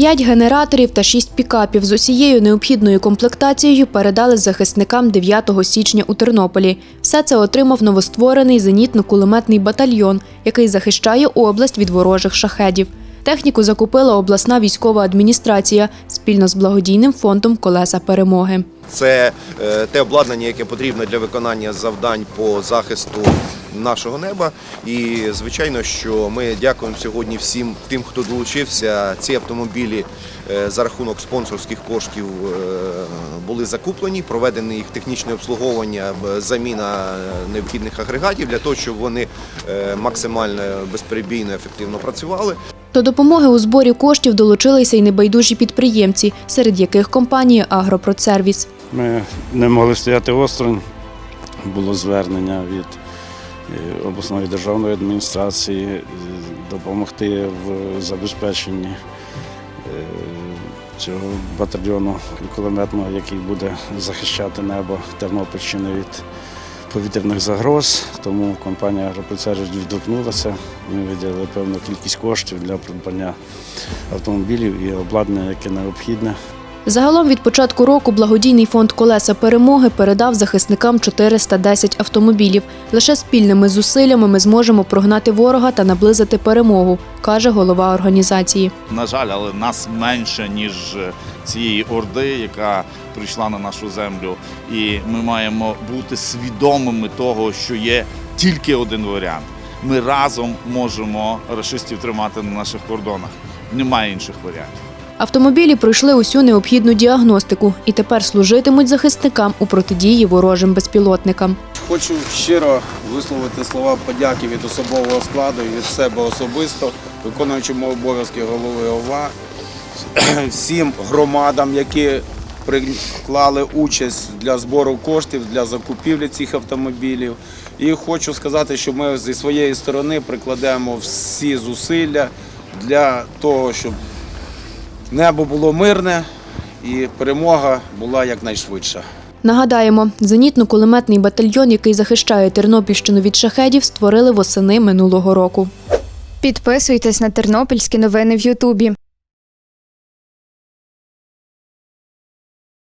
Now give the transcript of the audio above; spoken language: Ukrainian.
П'ять генераторів та шість пікапів з усією необхідною комплектацією передали захисникам 9 січня у Тернополі. Все це отримав новостворений зенітно-кулеметний батальйон, який захищає область від ворожих шахедів. Техніку закупила обласна військова адміністрація спільно з благодійним фондом Колеса перемоги. Це е, те обладнання, яке потрібно для виконання завдань по захисту нашого неба. І звичайно, що ми дякуємо сьогодні всім тим, хто долучився. Ці автомобілі е, за рахунок спонсорських коштів е, були закуплені, проведене їх технічне обслуговування, заміна е, необхідних агрегатів для того, щоб вони максимально безперебійно ефективно працювали. До допомоги у зборі коштів долучилися й небайдужі підприємці, серед яких компанія Агропродсервіс. Ми не могли стояти осторонь. Було звернення від обласної державної адміністрації е, допомогти в забезпеченні е, цього батальйону кулеметного, який буде захищати небо Тернопільщини від повітряних загроз. Тому компанія «Агроприцервіс» відгукнулася. Ми виділили певну кількість коштів для придбання автомобілів і обладнання, яке необхідне. Загалом від початку року благодійний фонд Колеса перемоги передав захисникам 410 автомобілів. Лише спільними зусиллями ми зможемо прогнати ворога та наблизити перемогу, каже голова організації. На жаль, але нас менше, ніж цієї орди, яка прийшла на нашу землю. І ми маємо бути свідомими того, що є тільки один варіант. Ми разом можемо рашистів тримати на наших кордонах. Немає інших варіантів. Автомобілі пройшли усю необхідну діагностику і тепер служитимуть захисникам у протидії ворожим безпілотникам. Хочу щиро висловити слова подяки від особового складу і від себе особисто, виконуючому обов'язки голови ОВА, всім громадам, які приклали участь для збору коштів для закупівлі цих автомобілів. І хочу сказати, що ми зі своєї сторони прикладемо всі зусилля для того, щоб небо було мирне і перемога була якнайшвидша. Нагадаємо, зенітно-кулеметний батальйон, який захищає Тернопільщину від шахедів, створили восени минулого року. Підписуйтесь на тернопільські новини в Ютубі.